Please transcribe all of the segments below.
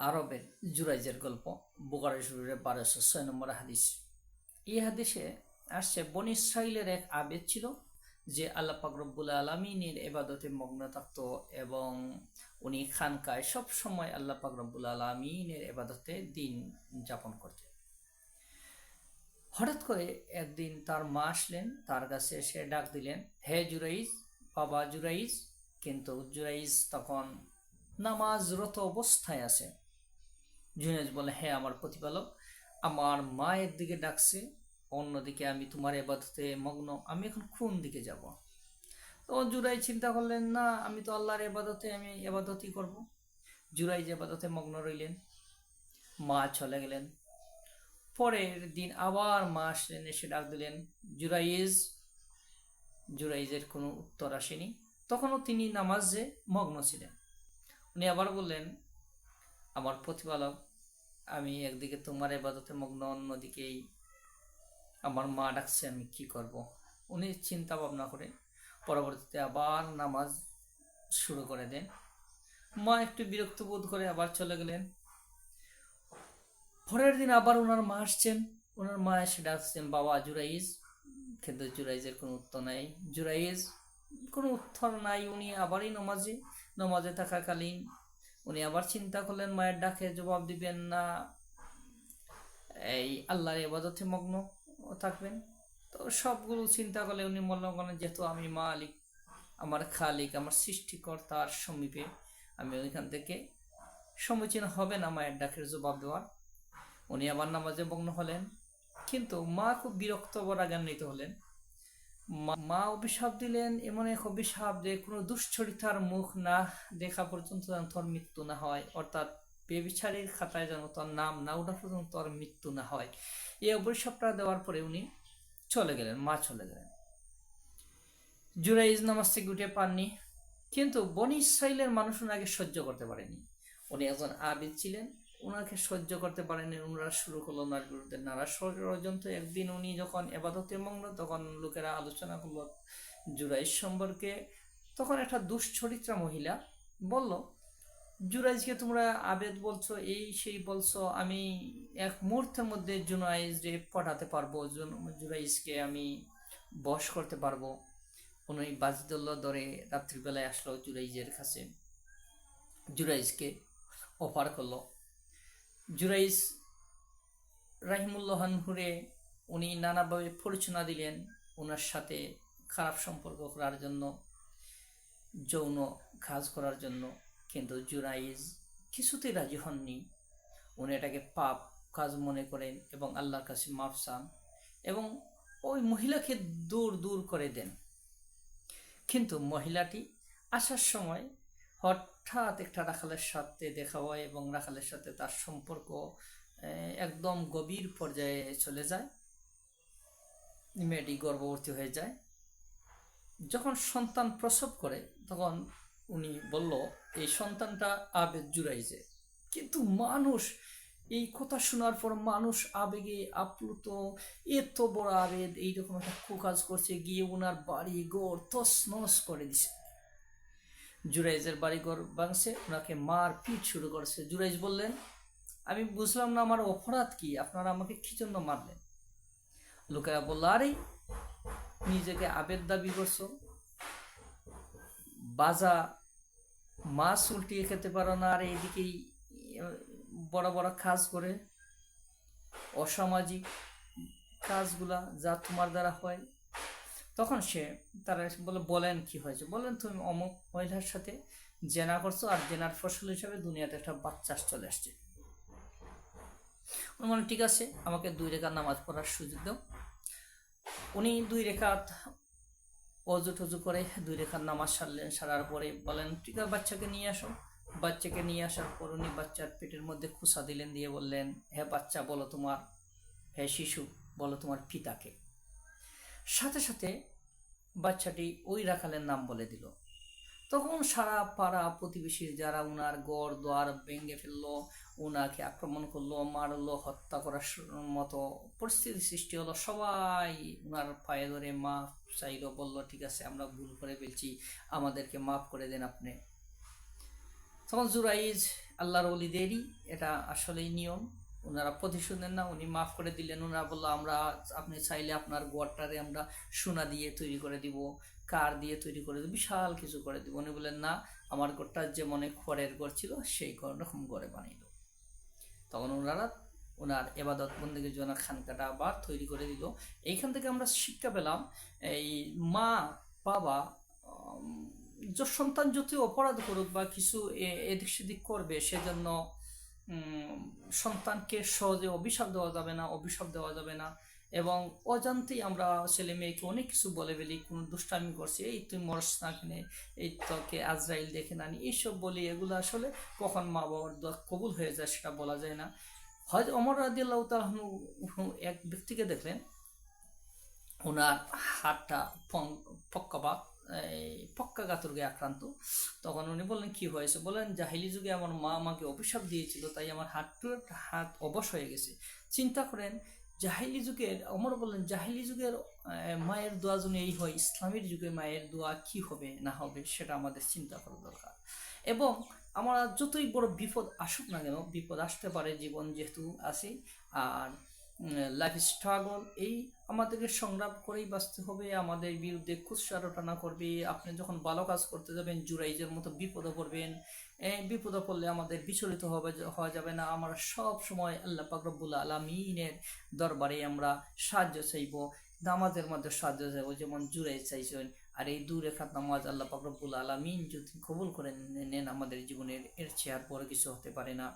আরবের জুরাইজের গল্প বুকারি শরীরের বারোশো ছয় নম্বর হাদিস। এই হাদিসে আসছে, বন ইসরাইলের এক আবেদ ছিল যে আল্লাহ পাক রব্বুল আলমিনের এবাদতে মগ্ন থাকতো এবং উনি খানকায় সব সময় আল্লাহ পাক রব্বুল আলমিনের এবাদতে দিন যাপন করতেন। হঠাৎ করে একদিন তার মা আসলেন, তার কাছে এসে ডাক দিলেন, হে জুরাইজ, বাবা জুরাইজ। কিন্তু জুরাইজ তখন নামাজরত অবস্থায় আছে। জুনেজ বলে হ্যাঁ আমার প্রতিপালক। আমার মায়ের দিকে ডাকছে, অন্যদিকে আমি তোমার এবাদতে মগ্ন। আমি এখন কোন দিকে যাব? তো জুরাই চিন্তা করলেন, না, আমি তো আল্লাহর এবাদতে, আমি এবাদতই করব। জুরাই যে এবাদতে মগ্ন রইলেন। মা চলে গেলেন। পরের দিন আবার মা আসলেন, এসে ডাক দিলেন, জুরাইজ। জুরাইজের কোনো উত্তর আসেনি। তখনও তিনি নামাজে মগ্ন ছিলেন। উনি আবার বললেন, আমার প্রতিপালক আমি একদিকে তোমার এবাদতে মগ্ন, অন্যদিকেই আমার মা ডাকছে, আমি কি করব? উনি চিন্তা ভাবনা করে পরবর্তীতে আবার নামাজ শুরু করে দেন। মা একটু বিরক্ত বোধ করে আবার চলে গেলেন। পরের দিন আবার ওনার মা আসছেন। ওনার মা এসে ডাকছেন, বাবা, জুরাইজ? কিন্তু জুরাইজের কোনো উত্তর নাই। জুরাইজ, কোনো উত্তর নাই। উনি আবারই নমাজে নমাজে থাকাকালীন উনি আবার চিন্তা করলেন, মায়ের ডাকে জবাব দিবেন না। এই আল্লাহর এবাদতে মগ্ন থাকবেন। তো সবগুলো চিন্তা করলে উনি মনে করেন যেহেতু আমি মালিক, আমার খালিক, আমার সৃষ্টিকর্তার সমীপে আমি ওইখান থেকে সমীচীন হবে না মায়ের ডাকের জবাব দেওয়ার। উনি আবার নামাজে মগ্ন হলেন, কিন্তু মা খুব বিরক্ত বরাগান্বিত হলেন। মা- অভিশাপ দিলেন, এমন এক অভিশাপ যে কোনো দুশ্চরিতার মুখ না দেখা পর্যন্ত যেন তোর মৃত্যু না হয়। অর্থাৎ বেবিচারীর খাতায় যেন তোর নাম না ওঠা পর্যন্ত তোর মৃত্যু না হয়। এই অভিশাপটা দেওয়ার পরে উনি চলে গেলেন, মা চলে গেলেন। জুরাইজ নামাজ থেকে উঠে পাননি, কিন্তু বনি ইসরাইলের মানুষ ওনাকে সহ্য করতে পারেনি। উনি একজন আবিদ ছিলেন ওনাকে সহ্য করতে পারেনি, ওনারা শুরু করল ওনার বিরুদ্ধে নানা ষড়যন্ত্র, একদিন উনি যখন এবাদতে মগ্ন, তখন লোকেরা আলোচনা করল জুরাইজ সম্পর্কে, তখন একটা দুশ্চরিত্রা মহিলা বলল জুরাইজকে তোমরা আবেদ বলছো, এই সেই বলছো, আমি এক মুহূর্তের মধ্যে জুনাইজ রে পটাতে পারব জুরাইজকে আমি বশ করতে পারব। উনি বাজিদুল্লাহ ধরে রাত্রিবেলায় আসলো জুরাইজের কাছে। জুরাইজকে অফার করল জুরাইজ রাহিমুল্লাহ হুরে উনি নানাভাবে পরিচনা দিলেন ওনার সাথে খারাপ সম্পর্ক করার জন্য, যৌন কাজ করার জন্য। কিন্তু জুরাইজ কিছুতেই রাজি হননি। উনি এটাকে পাপ কাজ মনে করেন এবং আল্লাহর কাছে মাফ চান এবং ওই মহিলাকে দূর দূর করে দেন। কিন্তু মহিলাটি আসার সময় হঠাৎ একটা রাখালের সাথে দেখা হয় এবং রাখালের সাথে তার সম্পর্ক একদম গভীর পর্যায়ে চলে যায়। মেয়েটি গর্ভবতী হয়ে যায়। যখন সন্তান প্রসব করে, তখন উনি বলল, এই সন্তানটা আবেগ জুড়াইছে কিন্তু মানুষ, এই কথা শোনার পর মানুষ আবেগে আপ্লুত, এত বড় আবেগ, এইরকম একটা কুকাজ করছে, গিয়ে ওনার বাড়ি গড় তস নস করে দিছে। জুরাইজের বাড়িঘর ভাঙছে, ওনাকে মার পিট শুরু করছে। জুরাইজ বললেন, আমি বুঝলাম না আমার অপরাধ কি, আপনারা আমাকে কি জন্য মারলেন? লোকেরা বলল, আরে, নিজেকে আবেদ দাবি করছ। বাজা মাছ উল্টিয়ে খেতে পারো না, আর এইদিকেই বড় বড় কাজ করে। অসামাজিক কাজগুলা যা তোমার দ্বারা হয় তখন সে তারা বলে বলেন কি হয়েছে? বলেন তুমি অমুক মহিলার সাথে জেনা করছ আর জেনার ফসল হিসাবে দুনিয়াতে একটা বাচ্চা চলে আসছে। উনি বলেন ঠিক আছে, আমাকে দুই রেখা নামাজ পড়ার সুযোগ দাও। উনি দুই রেখাত অজু টজু করে দুই রেখার নামাজ সারলেন, সারার পরে বলেন, ঠিক আছে, বাচ্চাকে নিয়ে আসো। বাচ্চাকে নিয়ে আসার পর উনি বাচ্চার পেটের মধ্যে খুসা দিলেন, দিয়ে বললেন হ্যাঁ বাচ্চা, বলো তোমার হ্যাঁ শিশু, বলো তোমার পিতাকে। সাথে সাথে বাচ্চাটি ওই রাখালের নাম বলে দিল। তখন সারা পাড়া প্রতিবেশীর যারা উনার গড় দোয়ার ভেঙে ফেলল, উনাকে আক্রমণ করল, মারলো, হত্যা করার মতো পরিস্থিতি সৃষ্টি হলো, সবাই উনার পায়ে ধরে মাফ চাইলো, বলল, ঠিক আছে, আমরা ভুল করে ফেলছি, আমাদেরকে মাফ করে দেন আপনি। তখন জুরাইজ আল্লাহর অলিদেরই এটা আসলেই নিয়ম। ওনারা প্রতিশোধ নেন না, উনি মাফ করে দিলেন। ওনারা বলল, আমরা, আপনি চাইলে আপনার গোয়ারটারে আমরা সোনা দিয়ে তৈরি করে দিব, কার দিয়ে তৈরি করে দিব, বিশাল কিছু করে দিব। উনি বললেন, না, আমার ঘরটা যে মনে খড়ের গড় ছিল, সেই রকম ঘরে বানিয়ে দেবো। তখন ওনারা, ওনার এবাদত বন্দীকে জন্য খানকাটা আবার তৈরি করে দিল। এইখান থেকে আমরা শিক্ষা পেলাম, এই মা, বাবা সন্তান যত অপরাধ করুক বা কিছু এদিক সেদিক করবে, সেজন্য সন্তানকে সহজে অভিশাপ দেওয়া যাবে না, অভিশাপ দেওয়া যাবে না। এবং অজান্তেই আমরা ছেলে মেয়েকে অনেক কিছু বলে ফেলি, কোনো দুষ্টামি করছে, এই তুই মরস না কিনে? এই তোকে আজরাইল দেখে নানি এইসব বলি, এগুলো আসলে কখন মা বাবার কবুল হয়ে যায় সেটা বলা যায় না। হয়তো অমর রাদিয়াল্লাহু তাআলা এক ব্যক্তিকে দেখলেন। ওনার হাতটা পং- পক্কাবাত এই রোগে আক্রান্ত। তখন উনি বললেন, কি হয়েছে? বলেন জাহিলি যুগে আমার মা আমাকে অভিশাপ দিয়েছিল, তাই আমার হাতটার হাত অবশ হয়ে গেছে। চিন্তা করেন, জাহিলি যুগের, অমর বললেন, জাহিলি যুগের মায়ের দোয়া যদি এই হয়, ইসলামের যুগে মায়ের দোয়া কি হবে, না হবে, সেটা আমাদের চিন্তা করা দরকার। এবং আমরা যতই বড় বিপদ আসুক না কেন, বিপদ আসতে পারে জীবন যেহেতু আছে, আর লাইফ স্ট্রাগল এই আমাদেরকে সংগ্রাম করেই বাঁচতে হবে, আমাদের বিরুদ্ধে কুৎসারটানা করবে, আপনি যখন ভালো কাজ করতে যাবেন, জুরাইজের মতো বিপদে পড়বেন বিপদে পড়লে আমাদের বিচলিত হবে, হওয়া যাবে না, আমরা সব সময় আল্লাহ পাকরবুল আলমিনের দরবারে আমরা সাহায্য চাইব, নামাজের মধ্যে সাহায্য চাইব, যেমন জুরাই চাইছেন, আর এই দু রেখাত নামাজ আল্লাহ পাকরবুল আলমিন যদি কবুল করে নেন, আমাদের জীবনের এর চেয়ার বড় কিছু হতে পারে না।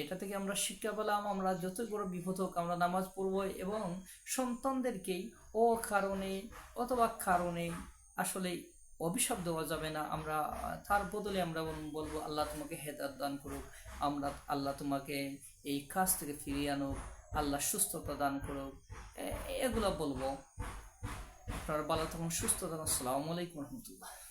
এটা থেকে আমরা শিক্ষা পেলাম, আমরা যতই বড় বিপদ হোক আমরা নামাজ পড়ব এবং সন্তানদেরকেই ও কারণে অথবা কারণে আসলে অভিশাপ দেওয়া যাবে না। আমরা, তার বদলে আমরা বলব, আল্লাহ তোমাকে হেদাত দান করুক। আমরা, আল্লাহ তোমাকে এই কাজ থেকে ফিরিয়ে আনুক। আল্লাহ সুস্থতা দান করুক। এগুলো বলব। আপনারা ভালো থাকুন, সুস্থ থাকুন। আসসালামু আলাইকুম রহমতুল্লাহ।